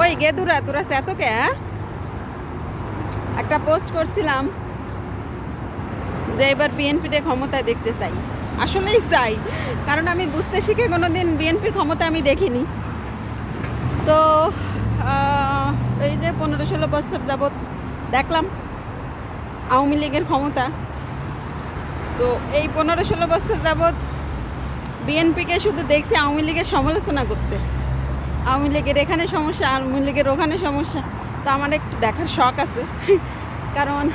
ওই গেদুরা তোরা এতকে হ্যাঁ? একটা পোস্ট করছিলাম যে এবার বিএনপিতে ক্ষমতায় দেখতে চাই। আসলেই চাই, কারণ আমি বুঝতে শিখে কোনো দিন বিএনপির ক্ষমতা আমি দেখিনি। তো এই যে পনেরো ষোলো বছর যাবৎ দেখলাম আওয়ামী লীগের ক্ষমতা। তো এই পনেরো ষোলো বছর যাবৎ বিএনপিকে শুধু দেখছি আওয়ামী লীগের সমালোচনা করতে। আওয়ামী লীগের এখানে সমস্যা, আওয়ামী লীগের ওখানে সমস্যা। তো আমার একটু দেখার শখ আছে। কারণ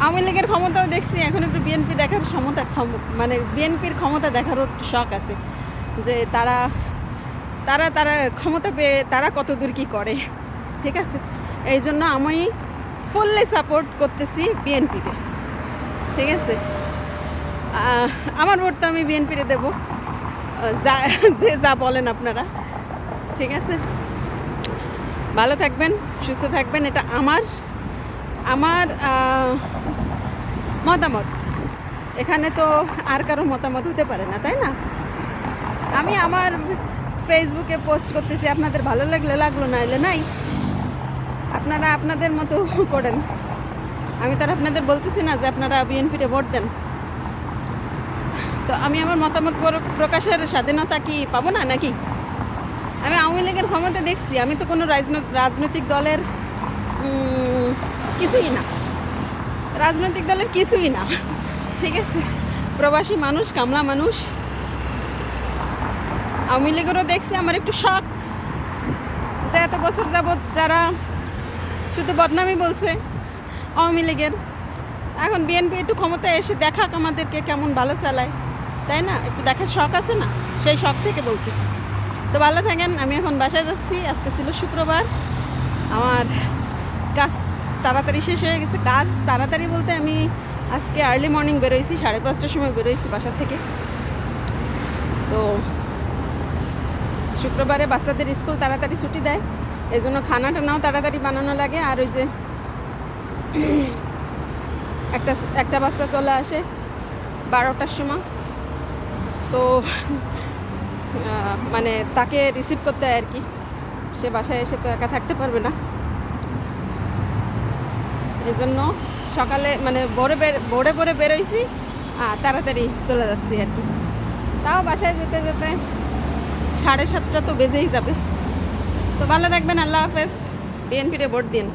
আওয়ামী লীগের ক্ষমতাও দেখছি, এখন একটু বিএনপি দেখার ক্ষমতা ক্ষম- মানে বিএনপির ক্ষমতা দেখারও একটু শখ আছে। যে তারা তারা তারা ক্ষমতা পেয়ে তারা কত দূর কী করে, ঠিক আছে? এই জন্য আমি ফুললি সাপোর্ট করতেছি বিএনপিকে ঠিক আছে? আমার ভোট তো আমি বিএনপিতে দেবো। যা, যে যা বলেন আপনারা। ঠিক আছে? ভালো থাকবেন, সুস্থ থাকবেন, এটা আমার আমার মতামত। এখানে তো আর কারও মতামত হতে পারে না, তাই না? আমি আমার ফেসবুকে পোস্ট করতেছি, আপনাদের ভালো লাগলে লাগল না এলে নাই। আপনারা আপনাদের মতো করেন। আমি তো আর আপনাদের বলতেছি না যে আপনারা বিএনপিতে ভোট দেন। তো আমি আমার মতামত প্রকাশের স্বাধীনতা কি পাবো না, নাকি? আমি আওয়ামী লীগের ক্ষমতা দেখছি, আমি তো কোনো রাজনত- রাজনৈতিক দলের কিছুই না। রাজনৈতিক দলের কিছুই না। ঠিক আছে? প্রবাসী মানুষ, কামলা মানুষ। আওয়ামী লীগেরও দেখছি, আমার একটু শখ যে এত বছর যাবৎ যারা শুধু বদনামি বলছে আওয়ামী লীগের। এখন বিএনপি একটু ক্ষমতায় এসে দেখাক আমাদেরকে কেমন ভালো চালায়। তাই না? একটু দেখার শখ আছে না? সেই শখ থেকে বলতেছি। তো ভালো থাকেন, আমি এখন বাসায় যাচ্ছি, আজকে ছিল শুক্রবার। আমার কাজ তাড়াতাড়ি শেষ হয়ে গেছে। কাজ তাড়াতাড়ি বলতে আমি আজকে আর্লি মর্নিং বেরোইছি, সাড়ে পাঁচটার সময় বেরোইছি বাসার থেকে। তো শুক্রবারে বাচ্চাদের স্কুল তাড়াতাড়ি ছুটি দেয় এই জন্য খানা টানাও তাড়াতাড়ি বানানো লাগে। আর ওই যে একটা একটা বাচ্চা চলে আসে বারোটার সময়। তো মানে তাকে রিসিভ করতে হয় আর কি। সে বাসায় এসে তো একা থাকতে পারবে না। এই জন্য সকালে মানে ভোরে বের, ভোরে ভোরে বেরোইছি, আর তাড়াতাড়ি চলে যাচ্ছি আর কি। তাও বাসায় যেতে যেতে সাড়ে সাতটা তো বেজেই যাবে। তো ভালো থাকবেন, আল্লাহ হাফেজ। বিএনপিরে ভোট দিন।